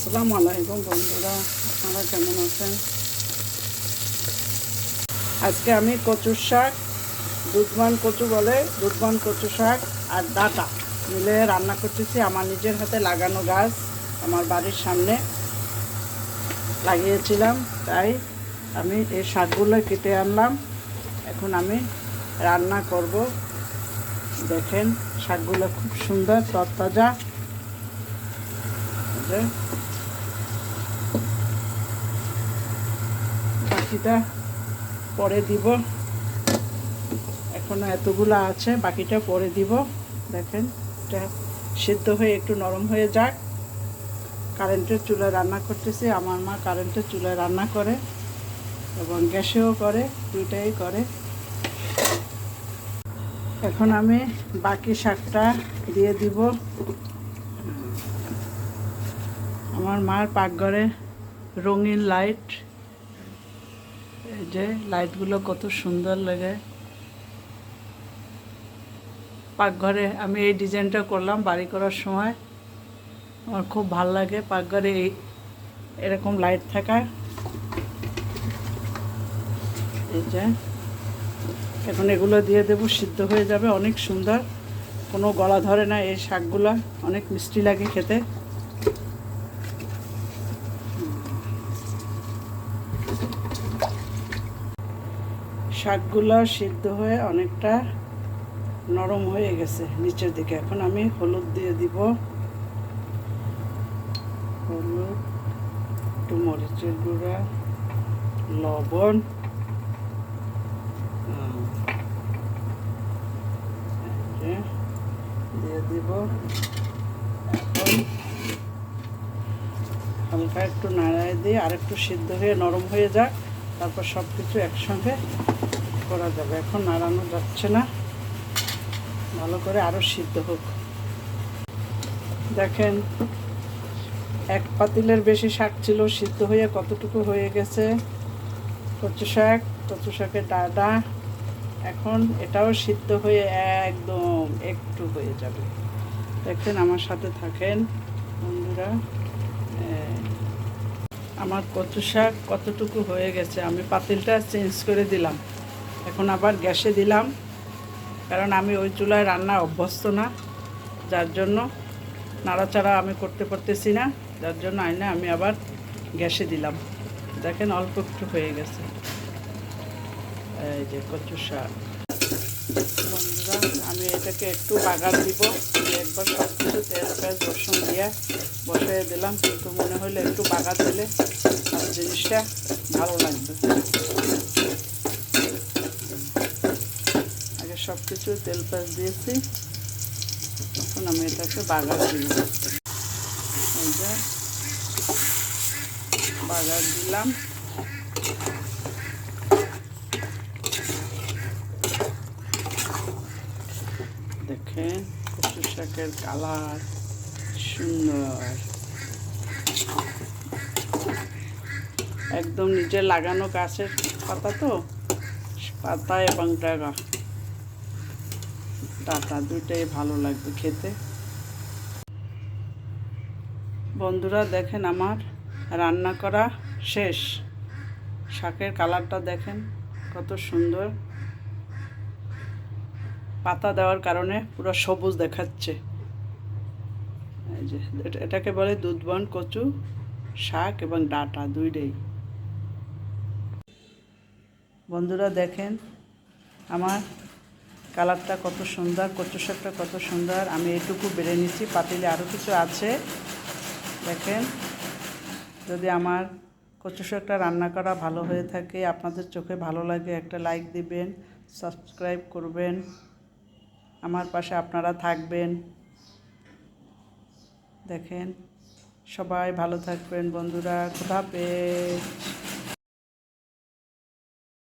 আসসালামু আলাইকুম বন্ধুরা, আপনারা কেমন আছেন? আজকে আমি কচুর শাক দুধমান কচু বলে দুধমান কচু শাক আর ডাটা মিলে রান্না করতেছি আমার নিজের হাতে লাগানো গাছ আমার বাড়ির সামনে লাগিয়েছিলাম, তাই আমি এই শাকগুলো কেটে আনলাম। এখন আমি রান্না করব। দেখেন, শাকগুলো খুব সুন্দর, তরতাজা এই যে বাকিটা পরে দিব। এখনও এতগুলো আছে, বাকিটা পরে দিব। দেখেন, এটা সিদ্ধ হয়ে একটু নরম হয়ে যাক। কারেন্টের চুলায় রান্না করতেছি, আমার মা কারেন্টের চুলায় রান্না করে এবং গ্যাসেও করে, দুইটাই করে। এখন আমি বাকি শাকটা দিয়ে দিব। আমার মার পাকঘরে রঙিন লাইট এই যে লাইটগুলো কত সুন্দর লাগে। পাকঘরে আমি এই ডিজাইনটা করলাম বাড়ি করার সময়। আমার খুব ভালো লাগে পাকঘরে এই এরকম লাইট থাকা। এই যে এখন এগুলো দিয়ে দেবো, সিদ্ধ হয়ে যাবে, অনেক সুন্দর। কোনো গলা ধরে না এই শাকগুলো, অনেক মিষ্টি লাগে খেতে। শাকগুলো সিদ্ধ হয়ে অনেকটা নরম হয়ে গেছে নিচের দিকে। এখন আমি হলুদ দিয়ে দিব। হলুদ একটু মরিচের গুঁড়া লবণ। আহ, এই যে দিয়ে দিব। এখন হালকা একটু নাড়ায় দিয়ে আর একটু সিদ্ধ হয়ে নরম হয়ে যাক। তারপর সব কিছু একসঙ্গে করা যাবে। এখন নাড়ানো যাচ্ছে না। ভালো করে আরও সিদ্ধ হোক। দেখেন, এক পাতিলের বেশি শাক ছিল, সিদ্ধ হয়ে কতটুকু হয়ে গেছে? কচু শাক, কচু শাকের ডাডা এখন এটাও সিদ্ধ হয়ে একদম একটু হয়ে যাবে। দেখেন, আমার সাথে থাকেন বন্ধুরা। আমার কচু শাক কতটুকু হয়ে গেছে? আমি পাতিলটা চেঞ্জ করে দিলাম। এখন আবার গ্যাসে দিলাম, কারণ আমি ওই চুলায় রান্না অভ্যস্ত না। যার জন্য নাড়াচাড়া আমি করতে পারতেছি না, যার জন্য আইনে আমি আবার গ্যাসে দিলাম। দেখেন অল্প একটু হয়ে গেছে। এই যে কচু শাক। বন্ধুরা, আমি এটাকে একটু বাগার দিব। একবার সব কিছু তেল পেঁয়াজ রসুন দিয়ে বসিয়ে দিলাম, কিন্তু মনে হলো একটু বাগার দিলে জিনিসটা ভালো লাগবে। আগে সব কিছু তেল পেঁয়াজ দিয়েছি, এখন আমি এটাকে বাগার দিব। বাগার দিলাম। দেখেন কচু শাকের কালার সুন্দর। একদম নিজে লাগানো গাছের পাতা তো? পাতা এবং ডাগা ডাটা দুইটাই ভালো লাগবে খেতে। বন্ধুরা, দেখেন আমার রান্না করা শেষ। শাকের কালারটা দেখেন, কত সুন্দর। পাতা দেওয়ার কারণে পুরো সবুজ দেখাচ্ছে। এটাকে বলে দুধবন, কচু, শাক এবং ডাটা, দুইটাই। বন্ধুরা দেখেন, আমার কালারটা কত সুন্দর, কচু শাকটা কত সুন্দর। আমি এটুকু বেড়ে নিচ্ছি, পাতিলে আরও কিছু আছে। দেখেন, যদি আমার কচু শাকটা রান্না করা ভালো হয়ে থাকে, আপনাদের চোখে ভালো লাগে, একটা লাইক দিবেন, সাবস্ক্রাইব করবেন। আমার পাশে আপনারা থাকবেন। দেখেন সবাই ভালো থাকবেন বন্ধুরা। খুদা হাফেজ।